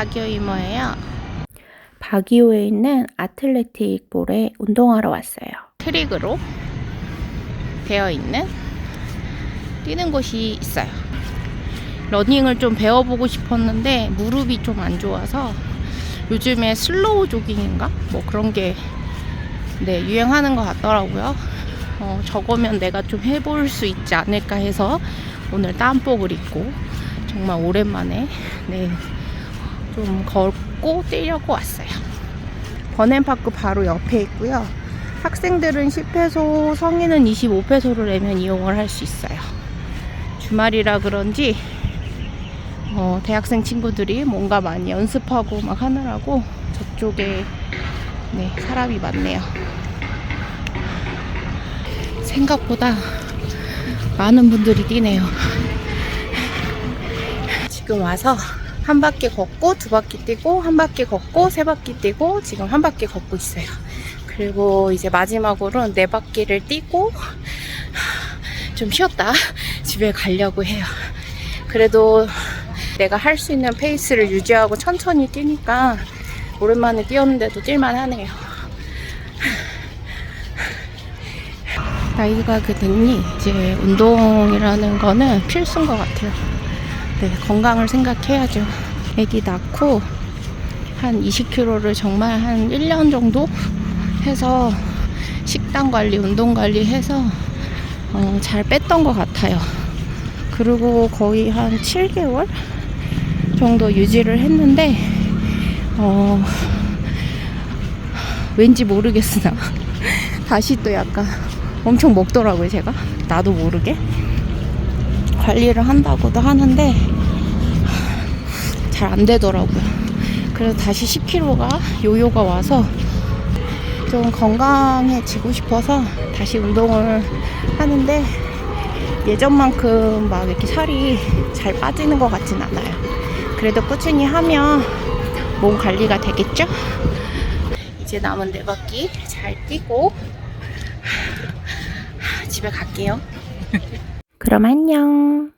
바기오 이모예요. 바기오에 있는 아틀레틱 볼에 운동하러 왔어요. 트릭으로 되어 있는 뛰는 곳이 있어요. 러닝을 좀 배워보고 싶었는데 무릎이 좀 안 좋아서 요즘에 슬로우 조깅인가? 뭐 그런 게 네, 유행하는 것 같더라고요. 어, 저거면 내가 좀 해볼 수 있지 않을까 해서 오늘 땀복을 입고 정말 오랜만에 네, 좀 걷고 뛰려고 왔어요. 버넨파크 바로 옆에 있고요. 학생들은 10페소, 성인은 25페소를 내면 이용을 할 수 있어요. 주말이라 그런지 어, 대학생 친구들이 뭔가 많이 연습하고 막 하느라고 저쪽에 네, 사람이 많네요. 생각보다 많은 분들이 뛰네요. 지금 와서 한 바퀴 걷고 두 바퀴 뛰고 한 바퀴 걷고 세 바퀴 뛰고 지금 한 바퀴 걷고 있어요. 그리고 이제 마지막으로 네 바퀴를 뛰고 좀 쉬었다 집에 가려고 해요. 그래도 내가 할 수 있는 페이스를 유지하고 천천히 뛰니까 오랜만에 뛰었는데도 뛸만 하네요. 나이가 그 됐니 이제 운동이라는 거는 필수인 것 같아요. 네, 건강을 생각해야죠. 아기 낳고 한 20kg를 정말 한 1년 정도 해서 식단 관리, 운동 관리 해서 어, 잘 뺐던 것 같아요. 그리고 거의 한 7개월 정도 유지를 했는데 어, 왠지 모르겠으나 다시 또 약간 엄청 먹더라고요 제가 나도 모르게 관리를 한다고도 하는데 잘 안 되더라고요 그래서 다시 10kg가 요요가 와서 좀 건강해지고 싶어서 다시 운동을 하는데 예전만큼 막 이렇게 살이 잘 빠지는 것 같진 않아요 그래도 꾸준히 하면 몸 관리가 되겠죠? 이제 남은 네 바퀴 잘 뛰고 집에 갈게요. 그럼 안녕.